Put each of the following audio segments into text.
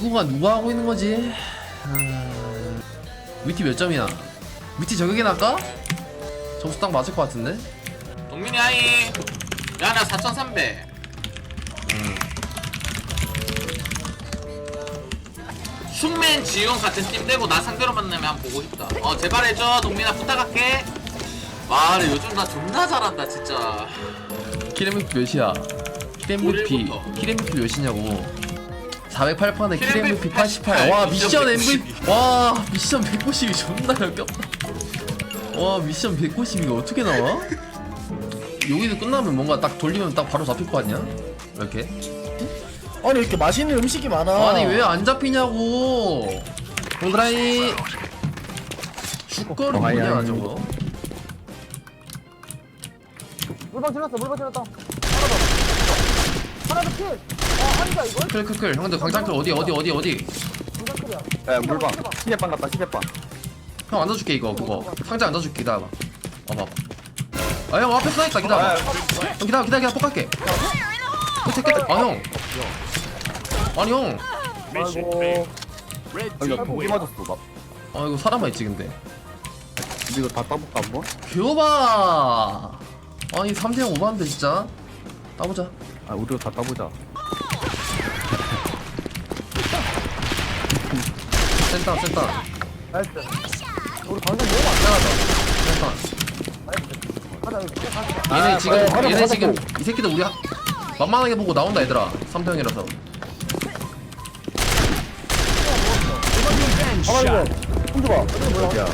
이구가 누가 하고 있는 거지? 아... 위티 몇 점이야? 위티 저격이 날까? 점수 딱 맞을 것 같은데? 동민이 하이 야나 4300 흉맨 지용 같은 팀 되고 나 상대로 만나면 한 번 보고 싶다 어 제발 해줘 동민아 부탁할게 와 근데 요즘 나 존나 잘한다 진짜 키레미피 몇이야? 키레미피. 키레미피 몇이냐고 408판에 키레미피 키레미피 88. 88. 와 미션 MVP 와 미션 190이 존나 역겹다 와 미션 190이가 어떻게 나와? 여기서 끝나면 뭔가 딱 돌리면 딱 바로 잡힐 거 아니야? 이렇게? 아니 이렇게 맛있는 음식이 많아 아니 왜 안 잡히냐고 동그라이 죽거리 어, 아니, 뭐냐 아니. 저거 물방 질렀어 물방 질렀다 하나 더 하나 더킬 아 아니다 이걸 클클클. 형들 광장클 어디 어디 어디 어디? 킬이야 야 물방. 시계빵 같다 시계빵. 형 앉아줄게 이거 그거. 상자 앉아줄게 기다려봐. 와봐 아형 앞에 써있다 기다려봐. 형 기다려 기다려 기다려. 뽑갈게. 끝에 끝에 아형. 아니 형. 아이고. 나 독이 맞았어 나. 아 이거 사람만 있지 근데. 근데 이거 다 따볼까 한번? 귀여봐. 아니 3대0 오버한데 진짜? 따보자. 아 우리가 다 따보자 센터 센터 나이스 우리 방금 너무 센터 여기 그냥 가자 얘네 아, 지금 아, 얘네. 지금 이 새끼들 우리 하, 만만하게 보고 나온다 얘들아 3대0이라서 가만히 손 줘봐 어디야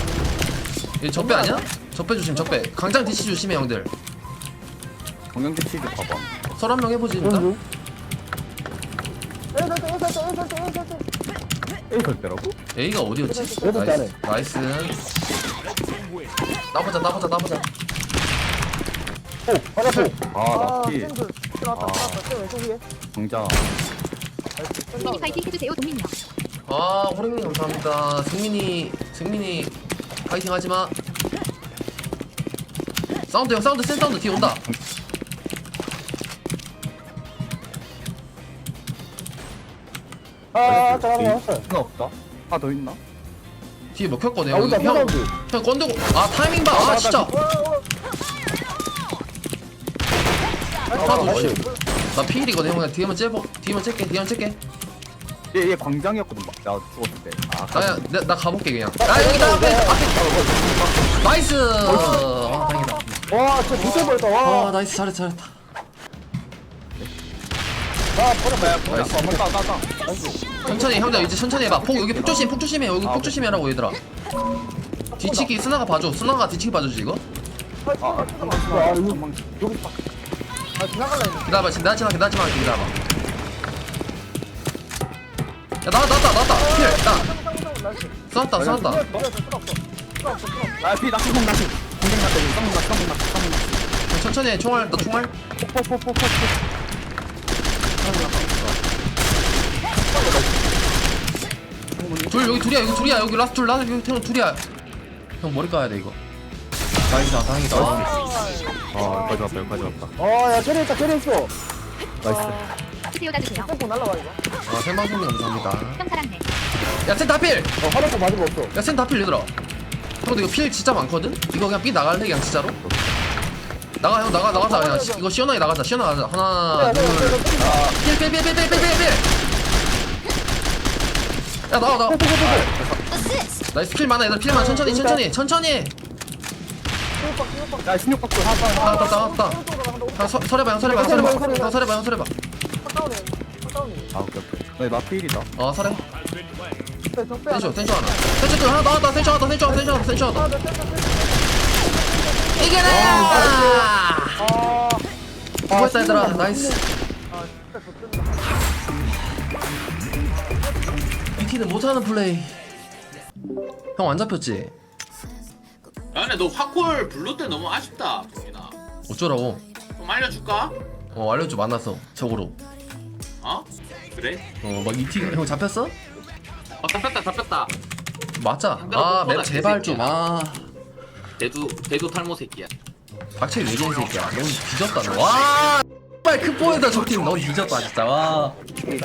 얘 적배 아니야? 적배 조심 적배 강장 DC 조심해 형들 경영기 치즈 봐봐 서로 한명 해보지 일단 A 설때라고? A가 어디였지? 나이스, 나이스. 나보자 나보자 나보자. 하나 더 아 아, 나피 들어왔다 들어왔다. 왼쪽 위에. 정자. 미니 파이팅 해주세요 동민요 아 호랭님 감사합니다. 승민이 승민이 파이팅 하지 마. 사운드 형 사운드 센 사운드 뒤에 온다 아 잠깐만. 왔어 하나 없다? 하나 더 있나? 뒤에 먹혔거든 아 온다 형, 형, 사운드 형 건들고 아 타이밍 봐아 진짜. 하나 더 조심 나 피일이거든 형 그냥 뒤에만 째보 뒤에만 째게 뒤에만 째게. 얘, 얘 광장이었거든 막. 내가 죽었을 때 아 나, 나, 나 가볼게 그냥. 아 여기다 앞에. 앞에. 나이스! 아 다행이다. 와 진짜 아 와아 나이스. 잘했다 잘했다 천천히 형들 이제 천천히 해봐. 폭 여기 폭 조심 폭 조심해. 여기 폭 조심해라고 얘들아. 뒤치기 스나가 봐줘. 스나가 뒤치기 봐주지 이거 아 이거 여기 아 지나갈라 했네 기다려봐 지금 나 지나갈게 나 지나갈게 기다려봐. 야 나왔다 나왔다 나왔다. 필나. 나이스 쏘았다 쏘았다. 아피 낚시 공 낚시 공장 낚시 쌍문 낚시 쌍문 낚시 쌍문 낚시 천천히 해 총알 나 총알 둘 여기 둘이야 여기 둘이야. 여기 라스트 둘 라스트 여기 형 둘이야. 형 머리 까야 돼 이거. 다행이다 다행이다. 아. 여기까지 왔다 여기까지 왔다. 아야 캐리 했다 캐리 했어. 나이스. 따주세요. 날라가 이거. 아 생방송님 감사합니다. 형 사랑해 야센 다필! 어 화장품 맞은 거 없어. 야센 다필 얘들아. 형도 이거 필 진짜 많거든? 이거 그냥 삐 나갈래 그냥 진짜로? 나가 형 나가 나가자. 그냥 시- 이거 시원하게 나가자. 시원하게 나가자. 하나 둘필필필필필필필 야 나와 나와. 나이스. 필 많아 얘들. 필 많아. 천천히 천천히 천천히. 야 16박도 하나 나왔다 나왔다. 형 서- 설해봐 형 설해봐 형 설해봐. 형 설해봐 형 다운해 아 오케이 오케이. 나나 필이다. 어 설해 적배 텐쇼 텐쇼 하나. 텐쇼 둘 하나. 나왔다. 텐쇼 하나 텐쇼 하나 텐쇼 하나 텐쇼 하나 이겨라! 아 수고했다 얘들아 나이스. BT는 못하는 플레이. 형 안 잡혔지? 야 근데 너 화콜 블루 때 너무 아쉽다 동민아. 어쩌라고? 좀 알려줄까? 어 알려줘 만났어 적으로. 어? 그래? 어막 이티 형 잡혔어? 어 잡혔다 잡혔다. 가닥 아맵 못 제발 좀아 대두 대두 탈모 새끼야. 박철 외계인 새끼야? 넌 뒤졌다 너 와 빨 크포에다 적팀. 넌 뒤졌다 진짜. 와. B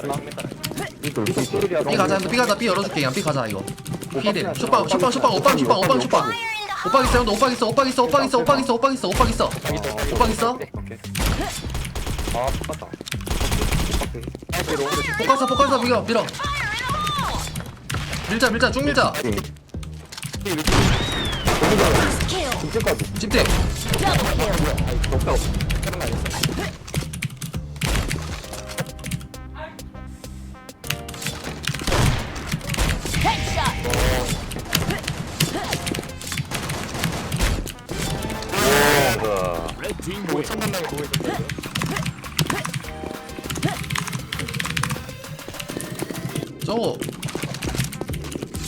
가자 B 가자 B 열어줄게. 그냥 B 가자 이거. B래 쇼빵 쇼빵 쇼빵 오빵 쇼빵 오빵 쇼빵 오빵 있어 형들 오빵 있어 오빵 있어 오빵 있어 오빵 있어 오빵 있어 오빵 있어. 오빵 있어? 아 똑같다 포커스 포커스 밀어 밀어. 밀자 밀자 쭉 밀자 집대 명이 보고 있었어요 저거.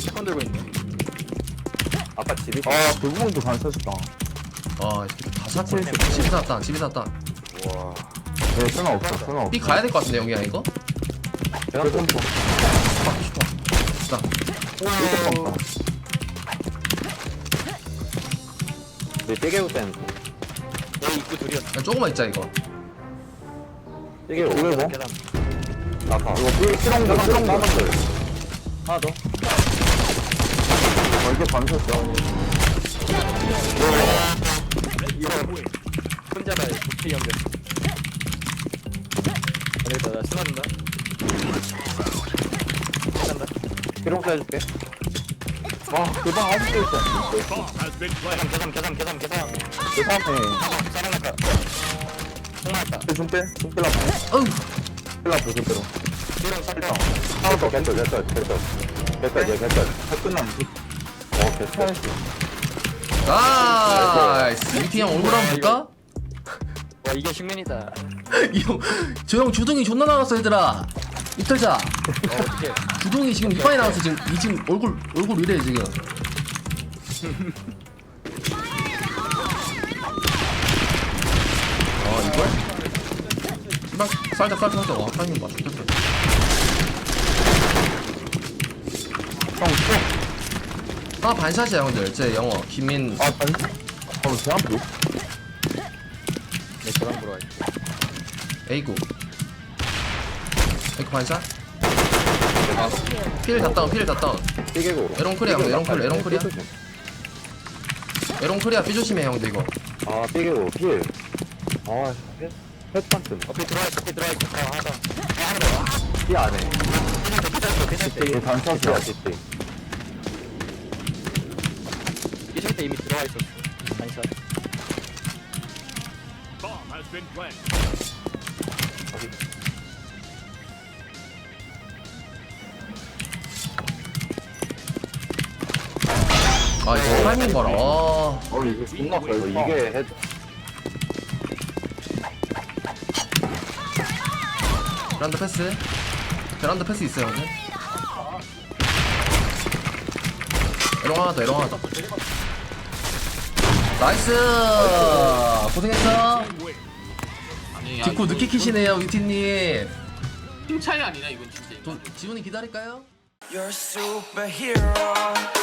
세컨 들고 있네 아까 집이 아 불구멍도 반사했다. 아 이렇게 다 샀지 집이 샀다 집이 샀다. 네 설마 없어 설마 없어 B 가야 될 것 같은데 영이야 이거? 제가 또나내 떼개우 땐내 입구 둘이었어 그냥 조금만 있자 이거. 떼개우 이거 뭐? 아까 이거 거 사람들 하나 더. 어 이게 반사했어 이거 혼자다 도피 연결 안되겠다 나 쓰나준다 간다 피롱 해줄게 와 그방 아직도 있어 계산 계산 계산 계산 계산 그 다음에 사랑할까 통화했다 중빼 중빼라 어우 빼라 그대로 피랑 쌀다 하나 더 개쩔 개쩔 개쩔 개쩔 얘 개쩔 다어 개쩔 나이스. 형 얼굴 한번 볼까? 와 이게 식민이다. 이형저 형 주둥이 존나 나왔어 얘들아. 이틀자. 어 주둥이. 지금 이빨이 나왔어 지금. 이 지금 얼굴 얼굴 이래 지금. 아 이걸? 씨발 살짝 살짝 살짝. 와 타이밍 맞좋겠 아 반샷이야 형들. 제 영어. 김민 아 반... 어 제한표 내 저랑 보러 갈게 A구. A구 반샷? 아, 필 닫다운 필 닫다운. 떼개우 에롱 크리야 형들. 에롱 크리 에롱 크리야. 에롱 크리야. 삐 조심해 형들 이거. 아 떼개우 필아 헤드판트. 어피 들어와 있어 어피 들어와 있어. 아 아, 더. 피 안해 괜찮다 괜찮다 이게 반사했어 피야 뒷대 때 이미 들어와 있었어. 반샷 아 이거 타이밍 봐라. 아, 어 이게 존나 어, 이게 헤드. 베란다 패스. 베란다 패스 있어요 에롱 하나 더 에롱 하나 더 나이스 고생했어 아니 야, 뒷구 이거- 늦게 키시네요 유티님 팀 차이 아니냐 이건 진짜 지훈이 기다릴까요? You're a superhero.